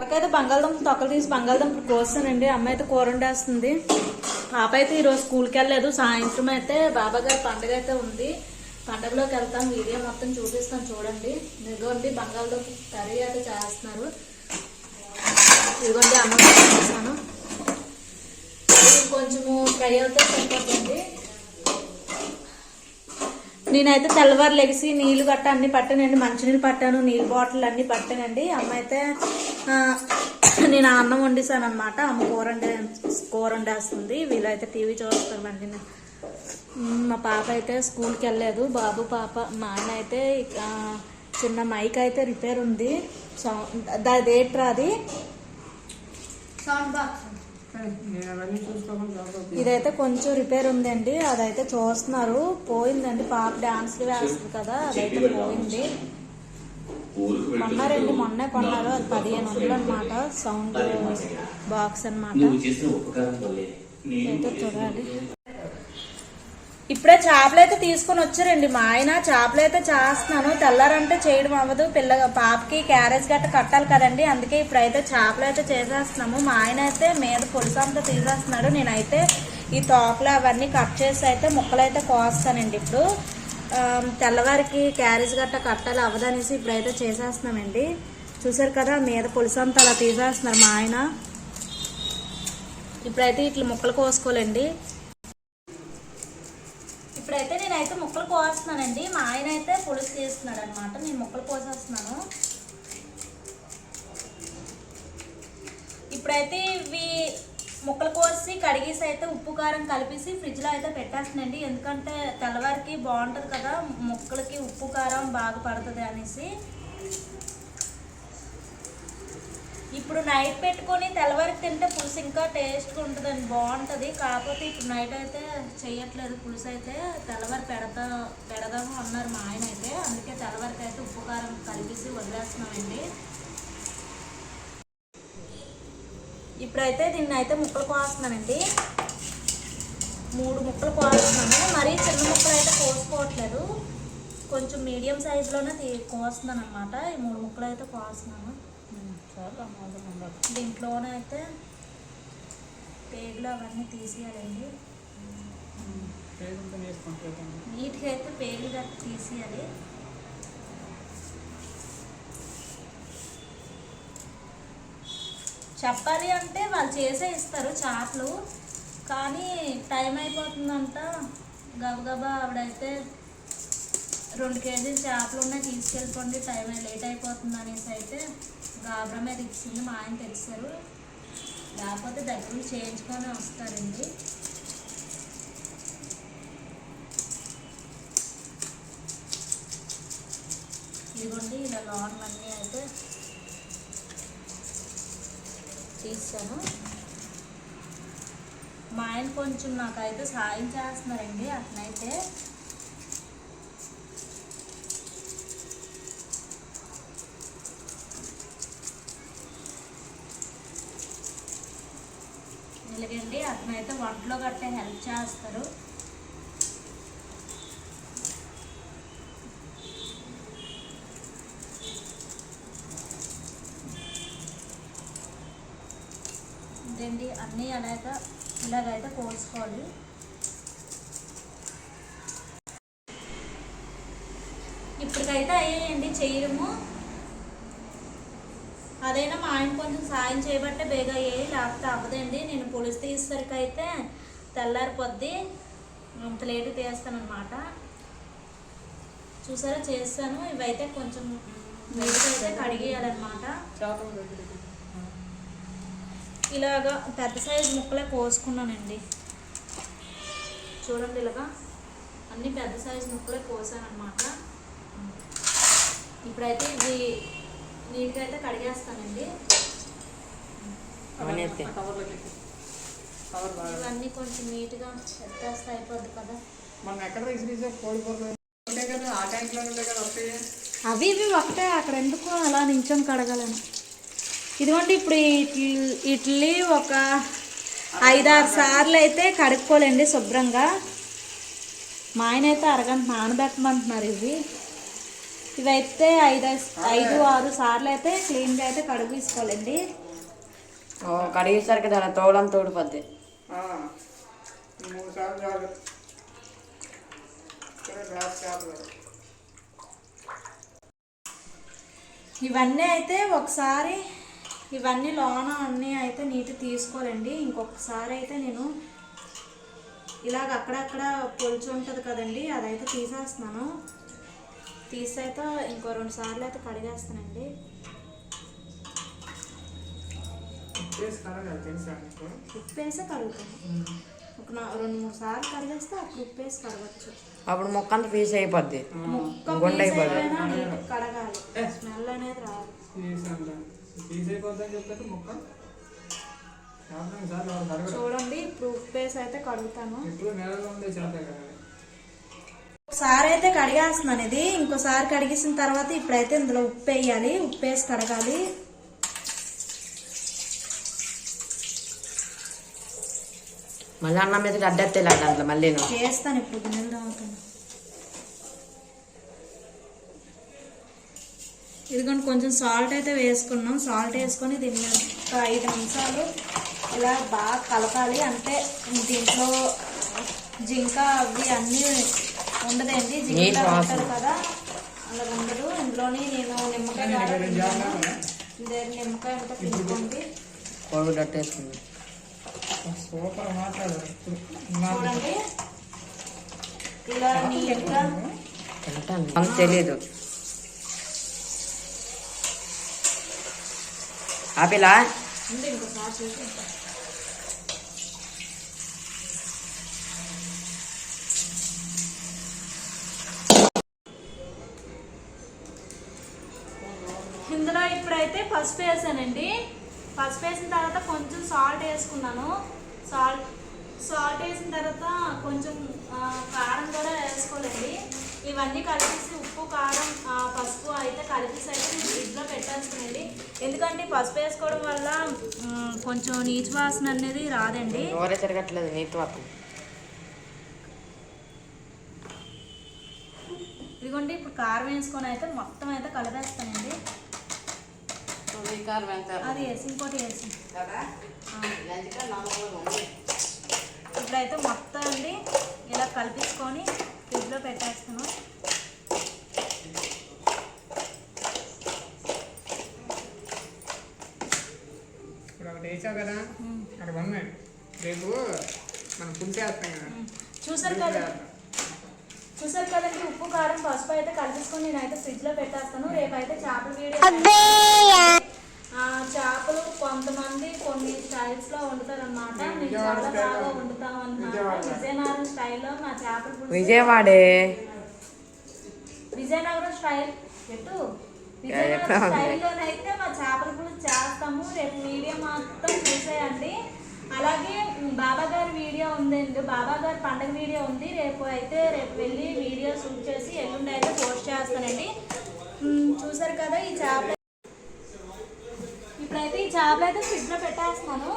ఎవరికైతే బంగాళదుంప తొక్కలు తీసి బంగాళదుంప కోస్తానండి. అమ్మ అయితే కూర వండేస్తుంది. పాప అయితే ఈరోజు స్కూల్కి వెళ్ళలేదు. సాయంత్రం అయితే బాబా గారి పండుగ అయితే ఉంది. పండుగలోకి వెళ్తాను వీడియో మొత్తం చూపిస్తాను చూడండి. ఇదిగోండి బంగాళదుంప కర్రీ అయితే చేస్తున్నారు. ఇదిగోండి అమ్మ చేస్తాను. కొంచెము ఫ్రై అవుతే సరిపోతుంది. నేనైతే తెల్లవారు లెగిసి నీళ్ళు గట్ట అన్ని పట్టానండి. మంచినీళ్ళు పట్టాను. నీళ్ళు బాటిల్ అన్ని పట్టానండి. అమ్మ అయితే నేను అన్నం వండేసాను అనమాట అమ్మ కూర వండే కూర వండేస్తుంది. వీళ్ళైతే టీవీ చూస్తామండి ఉమ్, మా పాప అయితే స్కూల్కి వెళ్ళలేదు. బాబు పాప మా ఆయన అయితే చిన్న మైక్ అయితే రిపేర్ ఉంది. సౌండ్ అది ఏంట్రా అది? Sound box. ఇదైతే కొంచెం రిపేర్ ఉందండి. అదైతే చూస్తున్నారు. పోయిందండి. పాప డాన్స్ వేస్తుంది కదా. అదైతే పోయింది. కొన్నారండి మొన్నే కొన్నారు అది పదిహేను వందలు అనమాట సౌండ్ బాక్స్ అనమాట ఏంటో చూడాలి. ఇప్పుడే చేపలు అయితే తీసుకొని వచ్చారండి. మా ఆయన చేపలు అయితే చేస్తున్నాను. తెల్లారంటే చేయడం అవ్వదు. పిల్ల పాపకి క్యారేజ్ గట్ట కట్టాలి కదండి. అందుకే ఇప్పుడైతే చేపలు అయితే చేసేస్తున్నాము. మా ఆయన అయితే మీద పులుసు అంతా తీసేస్తున్నాడు. నేనైతే ఈ తోకలు అవన్నీ కట్ చేసి అయితే ముక్కలు అయితే కోస్తానండి ఇప్పుడు. తెల్లవారికి క్యారేజ్ గట్ట కట్టాలి అవ్వదనేసి ఇప్పుడైతే చేసేస్తున్నామండి. చూసారు కదా మీద పులుసు అంతా అలా తీసేస్తున్నారు మా ఆయన. ఇప్పుడైతే ఇట్లా ముక్కలు కోసుకోవాలండి. ఇప్పుడైతే నేనైతే ముక్కలు కోస్తున్నానండి. మా ఆయన అయితే పులుసు తీస్తున్నాడు అనమాట నేను ముక్కలు కోసేస్తున్నాను. ఇప్పుడైతే ఇవి ముక్కలు కోసి కడిగేసి అయితే ఉప్పు కారం కలిపేసి ఫ్రిడ్జ్లో అయితే పెట్టేస్తానండి. ఎందుకంటే తెల్లవారికి బాగుంటుంది కదా ముక్కలకి ఉప్పు కారం బాగా పడుతుంది అనేసి. ఇప్పుడు నైట్ పెట్టుకొని తెల్లవారికి తింటే పులుసు ఇంకా టేస్ట్గా ఉంటుందండి బాగుంటుంది. కాకపోతే ఇప్పుడు నైట్ అయితే చేయట్లేదు పులుసు అయితే తెల్లవారి పెడతా పెడదాము అన్నారు మా ఆయన అయితే. అందుకే తెల్లవారికి అయితే ఉప్పు కారం కలిపేసి వదిలేస్తున్నామండి. ఇప్పుడైతే దీన్ని అయితే ముక్కలు కోస్తున్నానండి. మూడు ముక్కలు కోస్తున్నాను. మరీ చిన్న ముక్కలు అయితే కోసుకోవట్లేదు. కొంచెం మీడియం సైజులోనే తీ కోస్తున్నాను అనమాట ఈ మూడు ముక్కలు అయితే కోస్తున్నాను. దీంట్లోనైతే పేగులు అవన్నీ తీసేయాలండి. నీట్గా అయితే పేగులు తీసేయాలి. చెప్పాలి అంటే వాళ్ళు చేసే ఇస్తారు చేపలు కానీ టైం అయిపోతుందంట. గబగబా ఆవిడైతే రెండు కేజీలు చేపలు ఉన్నాయి తీసుకెళ్ళిపోండి టైం లేట్ అయిపోతుంది అనేసి అయితే గాబరా మీద ఇచ్చింది మా ఆయన తెలుస్తారు లేకపోతే దగ్గర చేయించుకొని వస్తారండి. ఇదిగోండి ఇలా లోన్లన్నీ అయితే తీసాను. మా ఆయన కొంచెం నాకైతే సాయం చేస్తున్నారండి అట్లయితే ఇలాగండి అతనైతే వంటలో గట్టే హెల్ప్ చేస్తారు ఇదండి అన్నీ అలాగ కోసుకోవాలి ఇప్పటికైతే అయ్యాయండి చేయడము. అదైనా మా ఆయన కొంచెం సాయం చేయబట్టే బేగా అయ్యాయి లేకపోతే అవ్వదండి. నేను పులుసు తీసేసరికి అయితే తెల్లారిపోద్ది అంత లేటు తీస్తానమాట చూసారా? చేస్తాను. ఇవైతే కొంచెం నీట్గా అయితే కడిగేయాలన్నమాట ఇలాగా పెద్ద సైజు ముక్కలే కోసుకున్నానండి. చూడండి ఇలాగా. అన్ని పెద్ద సైజు ముక్కలే కోసానమాట ఇప్పుడైతే ఇది నీట్గా అయితే కడిగేస్తానండి. అవన్నీ కవర్లోకి కవర్ బాగా. ఇవన్నీ కొంచెం నీట్గా ఎత్తేస్తే అయిపోద్ది కదా. మనం ఎక్కడ అవి ఇవి ఒకటే అక్కడ ఎందుకు అలా నించొని కడగలను. ఇదిగోండి ఇప్పుడు ఇడ్లీ ఇడ్లీ ఒక ఐదారు సార్లు అయితే కడుక్కోలేండి శుభ్రంగా. మా ఆయన అయితే అరగంట నానబెట్టమంటున్నారు ఇవి. ఇవైతే ఐదు ఐదు ఆరు సార్లు అయితే క్లీన్గా అయితే కడుగు తీసుకోవాలండి. ఓ కడిగేసరికి దాని గ్లాస్ చేపలు ఇవన్నీ అయితే ఒకసారి ఇవన్నీ లోన అన్నీ అయితే నీటి తీసుకోవాలండి. ఇంకొకసారి అయితే నేను ఇలాగ అక్కడక్కడ పొలుచు ఉంటుంది కదండి అదైతే తీసేస్తున్నాను. తీసైతే ఇంకో రెండు సార్లు అయితే కడిగేస్తానండి. చేసి కలగాలి తెలుసా నీకు ఉప్పు వేసి కడుగుతాను ఒక రెండు మూడు సార్లు కడిగేస్తే అప్పుడు ఉప్పు వేసి కడగచ్చు. అప్పుడు మొక్క అంతా పీస్ అయిపోద్ది. ముక్క కడగాలి. స్మెల్ అనేది రాదు. చెప్తాడు ముక్క చూడండి ఇప్పుడు ఉప్పు వేసి అయితే కడుగుతాను. ఎప్పుడు నెలలో ఉండే చేత కదా. ఒకసారి అయితే కడిగేస్తున్నాను ఇది ఇంకోసారి కడిగేసిన తర్వాత ఇప్పుడైతే ఇందులో ఉప్పు వేయాలి ఉప్పు వేసి కడగాలి. మళ్ళీ అన్నం మీద అడ్డెత్తేలా దాంట్లో మళ్ళీ చేస్తాను ఇప్పుడు గిన్నెలు తోముతాను. ఇదిగోండి కొంచెం సాల్ట్ అయితే వేసుకున్నాం. సాల్ట్ వేసుకొని దీన్ని ఒక ఐదు నిమిషాలు ఇలా బాగా కలపాలి. అంటే దీంట్లో జింక అవి అన్నీ ఉండదండి. జింక. ఉంటుంది కదా అలా ఉండదు. ఇందులోని నేను నిమ్మకాయ నిమ్మకాయ అంతా చూడండి. ఇలా నీట్గా తింటాను అంత తెలీదు ఆపిలా? ఇందులో ఇప్పుడైతే పసుపు వేసానండి. పసుపు వేసిన తర్వాత కొంచెం సాల్ట్ వేసుకున్నాను. సాల్ట్ సాల్ట్ వేసిన తర్వాత కొంచెం కారం కూడా వేసుకోలేండి ఇవన్నీ కలిపేసి ఉప్పు కారం ఆ, పసుపు అయితే కలిపేసి అయితే నేను ఫ్రిడ్జ్లో పెట్టేస్తానండి. ఎందుకంటే పసుపు వేసుకోవడం వల్ల కొంచెం నీచు వాసన అనేది రాదండి. నోరే తిరగట్లేదు నీతి మొత్తం ఇదిగోండి ఇప్పుడు కారం వేసుకొని అయితే మొత్తం అయితే కలిపేస్తానండి. అది వేసి ఇంకోటి వేసి. ఇప్పుడైతే మొత్తం అండి ఇలా కలిపించుకొని ఫ్రిడ్జ్లో పెట్టేస్తాను. కదా? అక్కడ ఉన్నాయి రేపు మనం పులిసి వేస్తాం కదా. చూసారు కదా? చూసారు కదండి? ఉప్పు కారం పసుపు అయితే కలిపించుకొని నేనైతే ఫ్రిడ్జ్లో పెట్టేస్తాను. రేపైతే చేపల వీడియో ఆ, చేపలు కొంతమంది కొన్ని స్టైల్స్లో వండుతారు అనమాట నేను చాలా బాగా వండుతాం. అనమాట విజయనగరం స్టైల్లో మా చేపల విజయవాడే. విజయనగరం స్టైల్. ఎటు? స్టైల్లోనైతే మా చేపల పులుసు చేస్తాము. రేపు వీడియో మొత్తం చూసేయండి. అలాగే బాబా గారి వీడియో ఉందండి బాబా గారి పండగ వీడియో ఉంది. రేపు అయితే రేపు వెళ్ళి వీడియో షూట్ చేసి ఎల్లుండి అయితే పోస్ట్ చేస్తానండి. చూసారు కదా ఈ చేపల ఇప్పుడైతే ఈ చేపలు అయితే ఫ్రిడ్జ్లో పెట్టేస్తున్నాను.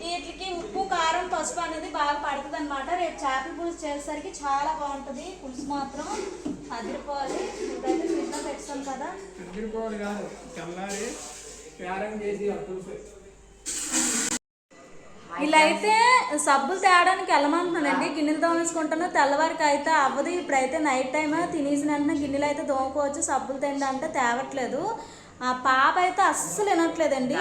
వీటికి ఉప్పు కారం పసుపు అనేది బాగా పడుతుంది అనమాట రేపు చేపల పులుసు చేసేసరికి చాలా బాగుంటుంది. పులుసు మాత్రం అదిరిపోవాలి. ఇప్పుడైతే పెడతాం కదా? అద్దరిపోవాలి కాదు. తెల్లారి పేరం చేసి ఇలా అయితే సబ్బులు తేయడానికి వెళ్ళమంటున్నానండి గిన్నెలు తోమేసుకుంటాను తెల్లవారికి అయితే అవ్వదు. ఇప్పుడైతే నైట్ టైం తినేసిన వెంటనే గిన్నెలు అయితే తోముకోవచ్చు. సబ్బులు తిండి అంటే తేవట్లేదు. ఆ పాప అయితే అస్సలు వినట్లేదండి.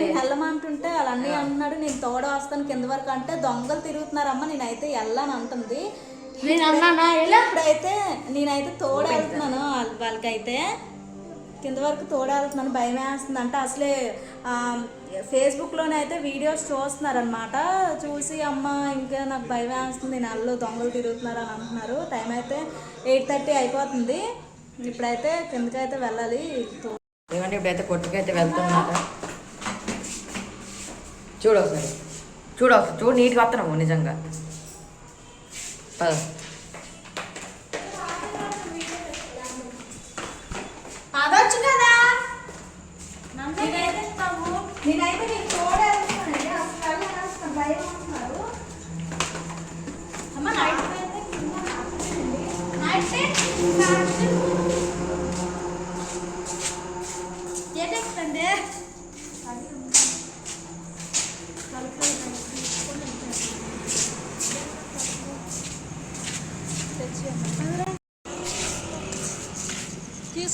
నేను వెళ్ళమంటుంటే అన్నీ అంటున్నాడు నేను తోడ వస్తాను. కింద వరకు అంటే దొంగలు తిరుగుతున్నారమ్మ. నేనైతే వెళ్ళాను అంటుంది. నేను అన్నానా ఇలా ఇప్పుడైతే నేనైతే తోడు వెళ్తున్నాను వాళ్ళ- వాళ్ళకైతే. కింద వరకు తోడు వెళ్తున్నాను భయం వేస్తుంది. అంటే అసలే ఆ, ఫేస్బుక్లోనే అయితే వీడియోస్ చూస్తున్నారనమాట చూసి అమ్మ ఇంకా నాకు భయం వేస్తుంది నెలలో దొంగలు తిరుగుతున్నారు అని అంటున్నారు. టైం అయితే ఎయిట్ థర్టీ అయిపోతుంది. ఇప్పుడైతే కిందకైతే వెళ్ళాలి. ఏమంటే ఇప్పుడైతే కొట్టుకైతే వెళ్తున్నారు? చూడు ఒకసారి. చూడు ఒకసారి చూడు నీట్గా వస్తున్నావు నిజంగా. పద. అదొచ్చు కదా. నేనైతే నేనైతే నీకు తోడు అసలు భయం అమ్మ నైట్ నైట్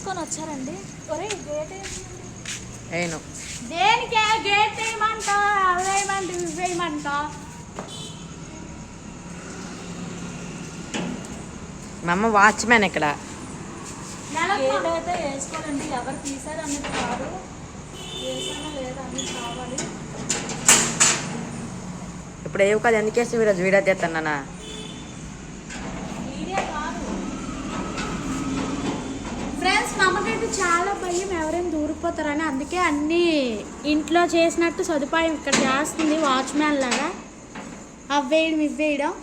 తీసుకొని వచ్చారండి. ఒరే గేట్ ఏను దేనికే గేట్ వేయమంట మా అమ్మ వాచ్మెన్ ఇక్కడ. గేట్ అయితే వేసుకోరండి ఎవరు తీసారు అన్నది కాదు. వేసానో లేదా అన్నది కావాలి. ఇప్పుడు ఏవి కాదు ఎందుకేసి ఈరోజు వీడియో చేస్తున్నానా వీడియో కాదు ఫ్రెండ్స్ మా అమ్మకైతే చాలా భయం ఎవరైనా దూరిపోతారని అందుకే అన్నీ ఇంట్లో చేసినట్టు సదుపాయం ఇక్కడ చేస్తుంది వాచ్మ్యాన్ లాగా. అవ్వేయడం ఇవ్వేయడం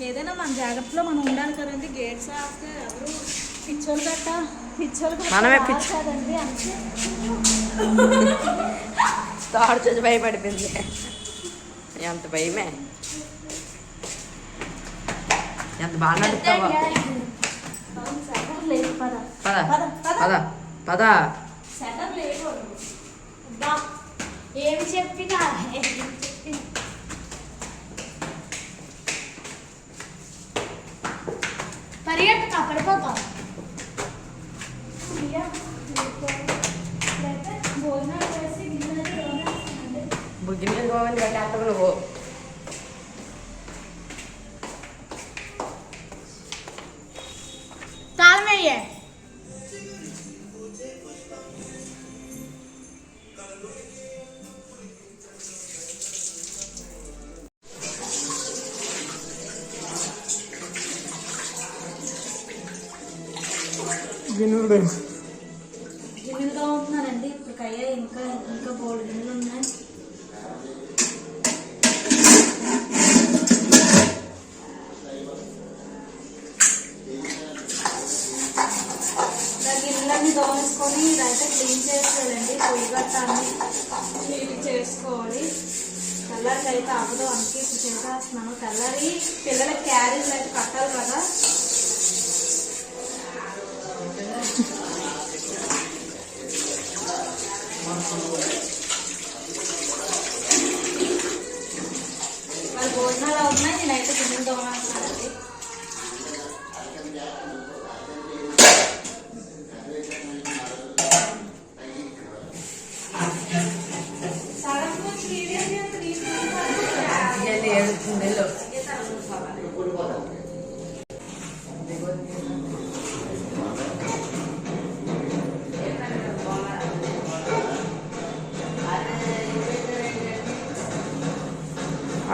ఏదైనా మన జాగ్రత్తలో మనం ఉండాలి కదండి. గేట్స్ ఆపితే ఎవరు? పిచ్చోళ్ళు గట్ట. పిచ్చోళ్ళు మనమే పిచ్చి- కదండి తాడు చూసి భయపడిపోయింది. ఎంత భయమే. ఎంత బాగా నడుపుతావో. పద పద పద. పద. ఏమి చెప్పినా పరిగెత్తక పడిపోతాం. బుద్ధి మీద పోవాలి పెట్టేస్తావు నువ్వు గిన్నెలు గిన్నెలు తోముతున్నానండి ఇప్పుడు కయ్య ఇంకా ఇంకా బోల్డ్ గిన్నెలు ఉన్నాయి. ఇలా గిన్నెలన్నీ తోమేసుకొని ఇదైతే క్లీన్ చేసుకోవాలండి పొయ్యి గట్ట అన్ని క్లీన్ చేసుకోవాలి. తెల్లరికి అయితే అవ్వదు అందుకే ఇప్పుడు చేసేస్తున్నాను. తెల్లరి పిల్లలకి క్యారేజ్ అయితే కట్టాలి కదా.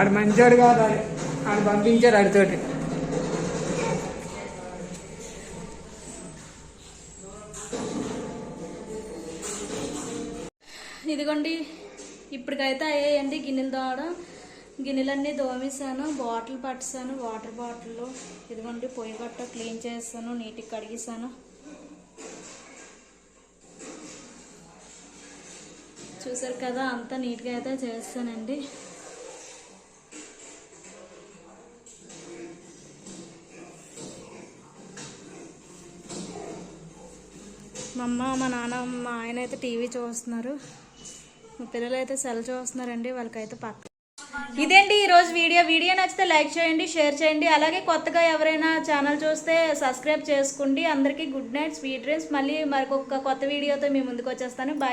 ఆడు మంచోడు కాదు ఆడు. ఆడు పంపించారు ఆడితోటి ఇదిగోండి ఇప్పటికైతే అయ్యాయండి గిన్నెలు తోవడం గిన్నెలన్నీ దోమేశాను బాటిల్ పట్టేశాను వాటర్ బాటిల్ ఇదిగోండి పొయ్యి గట్ట క్లీన్ చేస్తాను నీట్గా కడిగేసాను చూసారు కదా అంతా నీట్గా అయితే చేస్తానండి. మా అమ్మ మా నాన్న మా ఆయన అయితే టీవీ చూస్తున్నారు. మా పిల్లలు అయితే సెల్ చూస్తున్నారండి వాళ్ళకైతే పక్క. ఇదేంటి ఈరోజు వీడియో? వీడియో నచ్చితే లైక్ చేయండి షేర్ చేయండి. అలాగే కొత్తగా ఎవరైనా ఛానల్ చూస్తే సబ్స్క్రైబ్ చేసుకోండి. అందరికీ గుడ్ నైట్ స్వీట్ డ్రీమ్స్. మళ్ళీ మరొక కొత్త వీడియోతో మీ ముందుకు వచ్చేస్తాను. బాయ్